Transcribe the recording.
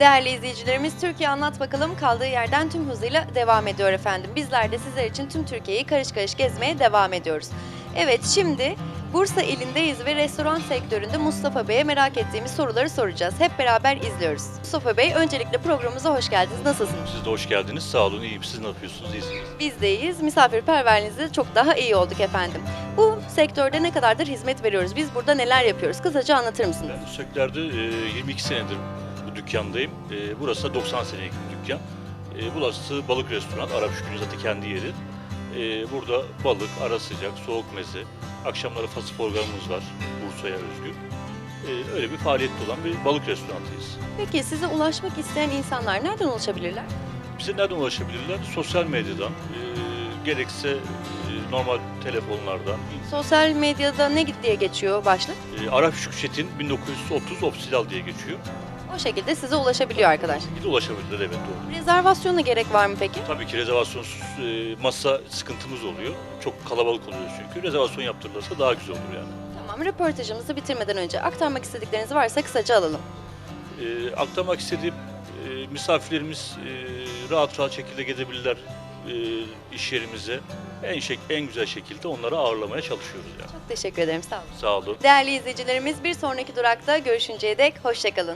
Değerli izleyicilerimiz Türkiye Anlat Bakalım kaldığı yerden tüm hızıyla devam ediyor efendim. Bizler de sizler için tüm Türkiye'yi karış karış gezmeye devam ediyoruz. Evet şimdi Bursa ilindeyiz ve restoran sektöründe Mustafa Bey'e merak ettiğimiz soruları soracağız. Hep beraber izliyoruz. Mustafa Bey öncelikle programımıza hoş geldiniz. Nasılsınız? Siz de hoş geldiniz. Sağ olun, iyiyim. Siz ne yapıyorsunuz? İyisiniz. Bizdeyiz. Misafirperverliğinizde çok daha iyi olduk efendim. Bu sektörde ne kadardır hizmet veriyoruz? Biz burada neler yapıyoruz? Kısaca anlatır mısınız? Ben bu sektörde e, 22 senedir bu dükkandayım. E, Burası da 90 senelik bir dükkan. E, Burası balık restoran. Arap Şükrü'nün zaten kendi yeri. E, Burada balık, ara sıcak, soğuk meze, akşamları fasıl programımız var Bursa'ya özgü. E, Öyle bir faaliyette olan bir balık restoranıyız. Peki size ulaşmak isteyen insanlar nereden ulaşabilirler? Bize nereden ulaşabilirler? Sosyal medyadan, e, gerekse e, normal telefonlardan, Sosyal medyada ne diye geçiyor başlık? e, Arap Şükrü Çetin 1930 Ofisial diye geçiyor. O şekilde size ulaşabiliyor arkadaş. Bir de ulaşabilirler evet doğru. Rezervasyona gerek var mı peki? Tabii ki rezervasyonsuz e, masa sıkıntımız oluyor. Çok kalabalık oluyor çünkü. Rezervasyon yaptırılırsa daha güzel olur yani. Tamam, röportajımızı bitirmeden önce aktarmak istedikleriniz varsa kısaca alalım. E, aktarmak istediğim e, misafirlerimiz e, rahat rahat şekilde gezebilirler e, iş yerimize. En, şek en güzel şekilde onları ağırlamaya çalışıyoruz yani. Çok teşekkür ederim, sağ olun. Sağ olun. Değerli izleyicilerimiz bir sonraki durakta görüşünceye dek hoşçakalın.